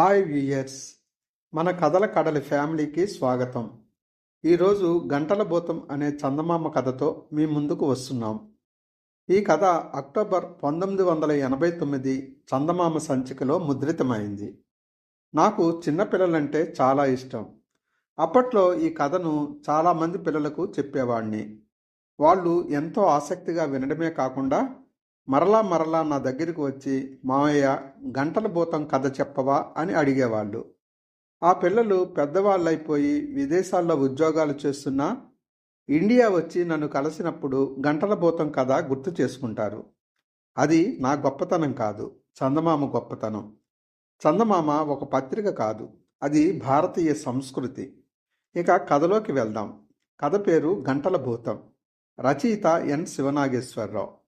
Hi viewers మన కథల కడలి ఫ్యామిలీకి స్వాగతం. ఈరోజు గంటల భూతం అనే చందమామ కథతో మీ ముందుకు వస్తున్నాం. ఈ కథ అక్టోబర్ పంతొమ్మిది వందల ఎనభై తొమ్మిది చందమామ సంచికలో ముద్రితమైంది. నాకు చిన్నపిల్లలంటే చాలా ఇష్టం. అప్పట్లో ఈ కథను చాలామంది పిల్లలకు చెప్పేవాడిని వాళ్ళు ఎంతో ఆసక్తిగా వినడమే కాకుండా మరలా మరలా నా దగ్గరికి వచ్చి మామయ్య గంటల భూతం కథ చెప్పవా? అని అడిగేవాళ్ళు. ఆ పిల్లలు పెద్దవాళ్ళైపోయి విదేశాల్లో ఉద్యోగాలు చేస్తున్నా ఇండియా వచ్చి నన్ను కలిసినప్పుడు గంటల భూతం కథ గుర్తు చేసుకుంటారు. అది నా గొప్పతనం కాదు. చందమామ గొప్పతనం. చందమామ ఒక పత్రిక కాదు. అది భారతీయ సంస్కృతి. ఇక కథలోకి వెళ్దాం. కథ పేరు గంటల భూతం. రచయిత ఎన్. శివనాగేశ్వరరావు.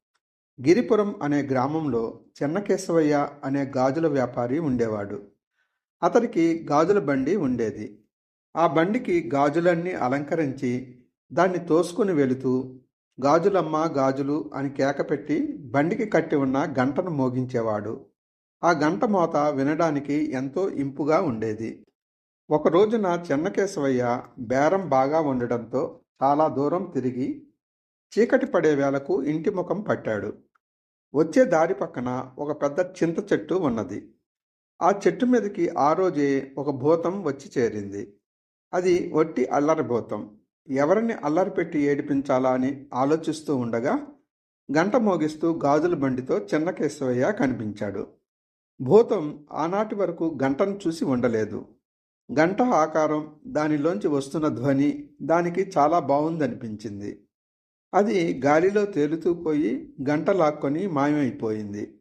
గిరిపురం అనే గ్రామంలో చెన్నకేశవయ్య అనే గాజుల వ్యాపారి ఉండేవాడు. అతనికి గాజుల బండి ఉండేది. ఆ బండికి గాజులన్నీ అలంకరించి దాన్ని తోసుకుని వెళుతూ గాజులమ్మ గాజులు అని కేకపెట్టి బండికి కట్టి ఉన్న గంటను మోగించేవాడు. ఆ గంట మోత వినడానికి ఎంతో ఇంపుగా ఉండేది. ఒక రోజున చెన్నకేశవయ్య బేరం బాగా ఉండడంతో చాలా దూరం తిరిగి చీకటి పడే వేళకు ఇంటి ముఖం పట్టాడు. వచ్చే దారి పక్కన ఒక పెద్ద చింత చెట్టు ఉన్నది. ఆ చెట్టు మీదకి ఆ రోజే ఒక భూతం వచ్చి చేరింది. అది వట్టి అల్లరి భూతం. ఎవరిని అల్లరి పెట్టి ఏడిపించాలా అని ఆలోచిస్తూ ఉండగా గంట మోగిస్తూ గాజుల బండితో చిన్నకేశవయ్య కనిపించాడు. భూతం ఆనాటి వరకు గంటను చూసి ఉండలేదు. గంట ఆకారం దానిలోంచి వస్తున్న ధ్వని దానికి చాలా బాగుందనిపించింది అది గాలిలో తేలుతూ పోయి గంట లాక్కొని మాయమైపోయింది.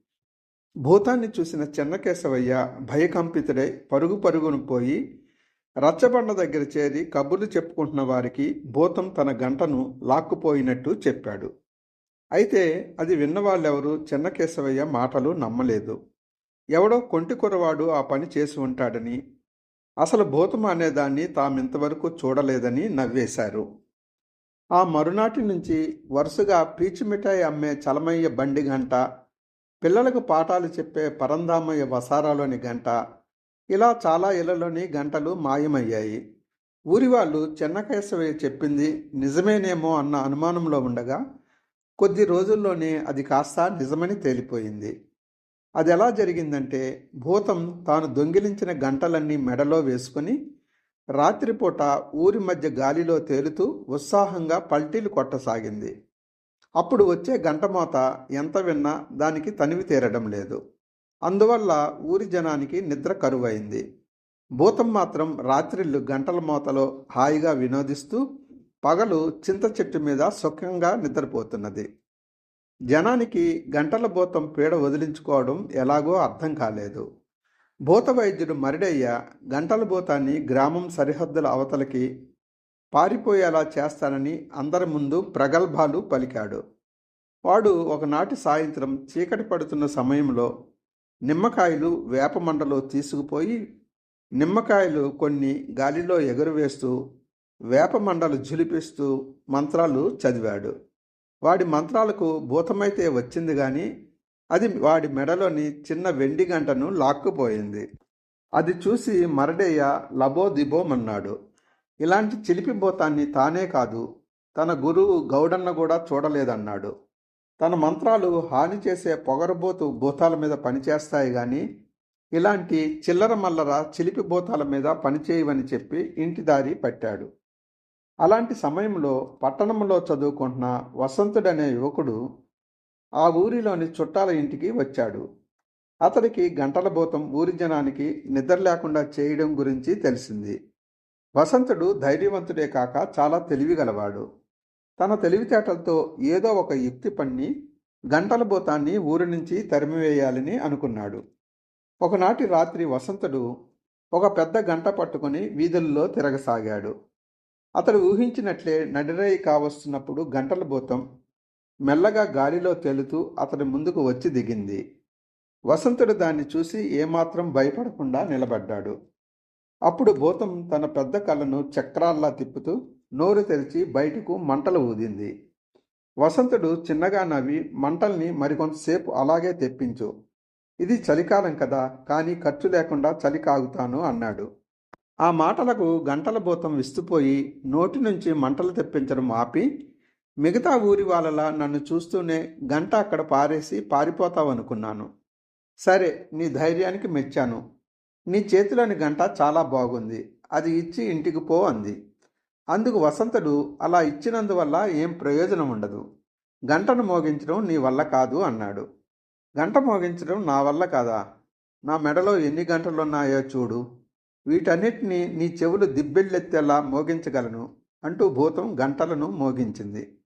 భూతాన్ని చూసిన చెన్నకేశవయ్య భయకంపితుడై పరుగు పరుగును పోయి రచ్చబండ దగ్గర చేరి కబుర్లు చెప్పుకుంటున్న వారికి భూతం తన గంటను లాక్కుపోయినట్టు చెప్పాడు. అయితే అది విన్నవాళ్ళెవరూ చెన్నకేశవయ్య మాటలు నమ్మలేదు. ఎవడో కొంటి కురవాడు ఆ పని చేసి ఉంటాడని అసలు భూతం అనేదాన్ని తామింతవరకు చూడలేదని నవ్వేశారు. ఆ మరునాటి నుంచి వరుసగా పీచు మిఠాయి అమ్మే చలమయ్య బండి గంట పిల్లలకు పాఠాలు చెప్పే పరందామయ్య వసారాలోని గంట ఇలా చాలా ఇళ్ళలోని గంటలు మాయమయ్యాయి. ఊరి వాళ్ళు చెన్నకేశవయ్య చెప్పింది నిజమేనేమో అన్న అనుమానంలో ఉండగా కొద్ది రోజుల్లోనే అది కాస్త నిజమని తేలిపోయింది. అది ఎలా జరిగిందంటే భూతం తాను దొంగిలించిన గంటలన్నీ మెడలో వేసుకుని రాత్రిపూట ఊరి మధ్య గాలిలో తేలుతూ ఉత్సాహంగా పల్టీలు కొట్టసాగింది. అప్పుడు వచ్చే గంటమోత ఎంత విన్నా దానికి తనివి తీరడం లేదు. అందువల్ల ఊరి జనానికి నిద్ర కరువైంది. భూతం మాత్రం రాత్రిళ్ళు గంటల మోతలో హాయిగా వినోదిస్తూ పగలు చింత చెట్టు మీద సుఖంగా నిద్రపోతున్నది. జనానికి గంటల భూతం పీడ వదిలించుకోవడం ఎలాగో అర్థం కాలేదు. భూత వైద్యుడు మరిడయ్య గంటల భూతాన్ని గ్రామం సరిహద్దుల అవతలకి పారిపోయేలా చేస్తానని అందరి ముందు ప్రగల్భాలు పలికాడు. వాడు ఒకనాటి సాయంత్రం చీకటి పడుతున్న సమయంలో నిమ్మకాయలు వేపమండలో తీసుకుపోయి నిమ్మకాయలు కొన్ని గాలిలో ఎగురవేస్తూ వేపమండలు ఝులిపిస్తూ మంత్రాలు చదివాడు. వాడి మంత్రాలకు భూతమైతే వచ్చింది కానీ అది వాడి మెడలోని చిన్న వెండి గంటను లాక్కుపోయింది. అది చూసి మరడయ్య లబోదిబోమన్నాడు ఇలాంటి చిలిపి భూతాన్ని తానే కాదు తన గురువు గౌడన్న కూడా చూడలేదన్నాడు. తన మంత్రాలు హాని చేసే పొగరబోతు భూతాల మీద పనిచేస్తాయి కానీ ఇలాంటి చిల్లర మల్లర చిలిపి భూతాల మీద పనిచేయవని చెప్పి ఇంటి దారి పట్టాడు. అలాంటి సమయంలో పట్టణంలో చదువుకుంటున్న వసంతుడనే యువకుడు ఆ ఊరిలోని చుట్టాల ఇంటికి వచ్చాడు. అతడికి గంటల భూతం ఊరి జనానికి నిద్ర లేకుండా చేయడం గురించి తెలిసింది. వసంతుడు ధైర్యవంతుడే కాక చాలా తెలివిగలవాడు. తన తెలివితేటలతో ఏదో ఒక యుక్తి పన్ని గంటల భూతాన్ని ఊరి నుంచి తరిమివేయాలని అనుకున్నాడు. ఒకనాటి రాత్రి వసంతుడు ఒక పెద్ద గంట పట్టుకుని వీధుల్లో తిరగసాగాడు. అతడు ఊహించినట్లే నడిరై కావస్తున్నప్పుడు గంటల భూతం మెల్లగా గాలిలో తేలుతూ అతని ముందుకు వచ్చి దిగింది. వసంతుడు దాన్ని చూసి ఏమాత్రం భయపడకుండా నిలబడ్డాడు. అప్పుడు భూతం తన పెద్ద కళ్ళను చక్రాల్లా తిప్పుతూ నోరు తెరిచి బయటకు మంటలు ఊదింది. వసంతుడు చిన్నగా నవ్వి మంటల్ని మరికొంతసేపు అలాగే తెప్పించు. ఇది చలికాలం కదా కానీ ఖర్చు లేకుండా చలి కాగుతాను అన్నాడు. ఆ మాటలకు గంటల భూతం విస్తుపోయి నోటి నుంచి మంటలు తెప్పించడం ఆపి మిగతా ఊరి వాళ్ళలా నన్ను చూస్తూనే గంట అక్కడ పారేసి పారిపోతావనుకున్నాను. సరే నీ ధైర్యానికి మెచ్చాను. నీ చేతిలోని గంట చాలా బాగుంది. అది ఇచ్చి ఇంటికి పో అంది. అందుకు వసంతుడు అలా ఇచ్చినందువల్ల ఏం ప్రయోజనం ఉండదు. గంటను మోగించడం నీ వల్ల కాదు అన్నాడు. గంట మోగించడం నా వల్ల కాదా? నా మెడలో ఎన్ని గంటలున్నాయో చూడు. వీటన్నిటినీ నీ చెవులు దిబ్బెళ్ళెత్తేలా మోగించగలను అంటూ భూతం గంటలను మోగించింది.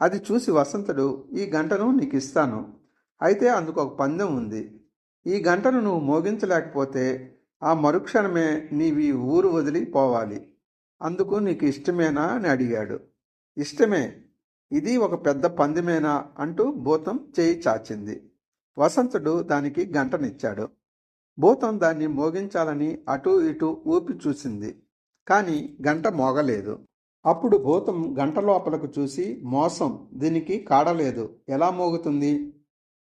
అది చూసి వసంతుడు ఈ గంటను నీకు ఇస్తాను అయితే అందుకు ఒక పందెం ఉంది. ఈ గంటను నువ్వు మోగించలేకపోతే ఆ మరుక్షణమే నీవి ఊరు వదిలి పోవాలి. అందుకు నీకు ఇష్టమేనా? అని అడిగాడు. ఇష్టమే. ఇది ఒక పెద్ద పందెమేనా? అంటూ భూతం చేయి చాచింది. వసంతుడు దానికి గంటనిచ్చాడు. భూతం దాన్ని మోగించాలని అటూ ఇటూ ఊపి చూసింది. కానీ గంట మోగలేదు. అప్పుడు భూతం గంట లోపలకు చూసి మోసం దీనికి కాడలేదు ఎలా మోగుతుంది?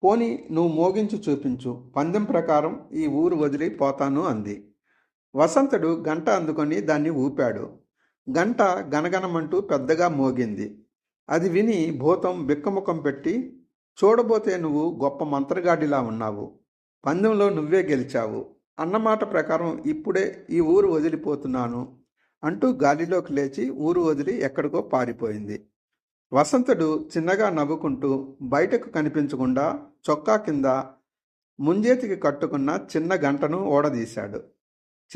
పోని నువ్వు మోగించి చూపించు. పందెం ప్రకారం ఈ ఊరు వదిలి పోతాను అంది. వసంతుడు గంట అందుకొని దాన్ని ఊపాడు. గంట గనగనమంటూ పెద్దగా మోగింది. అది విని భూతం బిక్కముఖం పెట్టి చూడబోతే నువ్వు గొప్ప మంత్రగాడిలా ఉన్నావు. పందెంలో నువ్వే గెలిచావు. అన్నమాట ప్రకారం ఇప్పుడే ఈ ఊరు వదిలిపోతున్నాను. అంటూ గాలిలోకి లేచి ఊరు వదిలి ఎక్కడికో పారిపోయింది. వసంతుడు చిన్నగా నవ్వుకుంటూ బయటకు కనిపించకుండా చొక్కా కింద ముంజేతికి కట్టుకున్న చిన్న గంటను ఓడదీశాడు.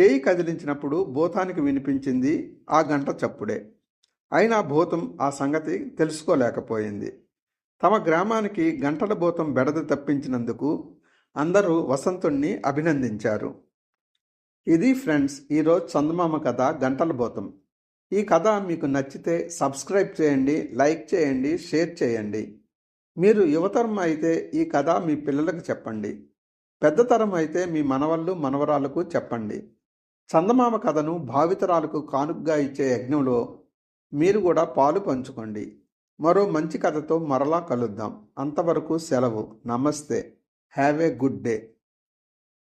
చేయి కదిలించినప్పుడు భూతానికి వినిపించింది ఆ గంట చప్పుడే. అయినా భూతం ఆ సంగతి తెలుసుకోలేకపోయింది. తమ గ్రామానికి గంటల భూతం బెడద తప్పించినందుకు అందరూ వసంతుణ్ణి అభినందించారు. ఇది ఫ్రెండ్స్ ఈరోజు చందమామ కథ గంటల భూతం ఈ కథ మీకు నచ్చితే సబ్స్క్రైబ్ చేయండి లైక్ చేయండి షేర్ చేయండి. మీరు యువతరం అయితే ఈ కథ మీ పిల్లలకు చెప్పండి. పెద్ద తరం అయితే మీ మనవళ్ళు మనవరాలకు చెప్పండి. చందమామ కథను భావితరాలకు కానుగ్గా ఇచ్చే యజ్ఞంలో మీరు కూడా పాలు పంచుకోండి. మరో మంచి కథతో మరలా కలుద్దాం. అంతవరకు సెలవు. నమస్తే. Have a good day.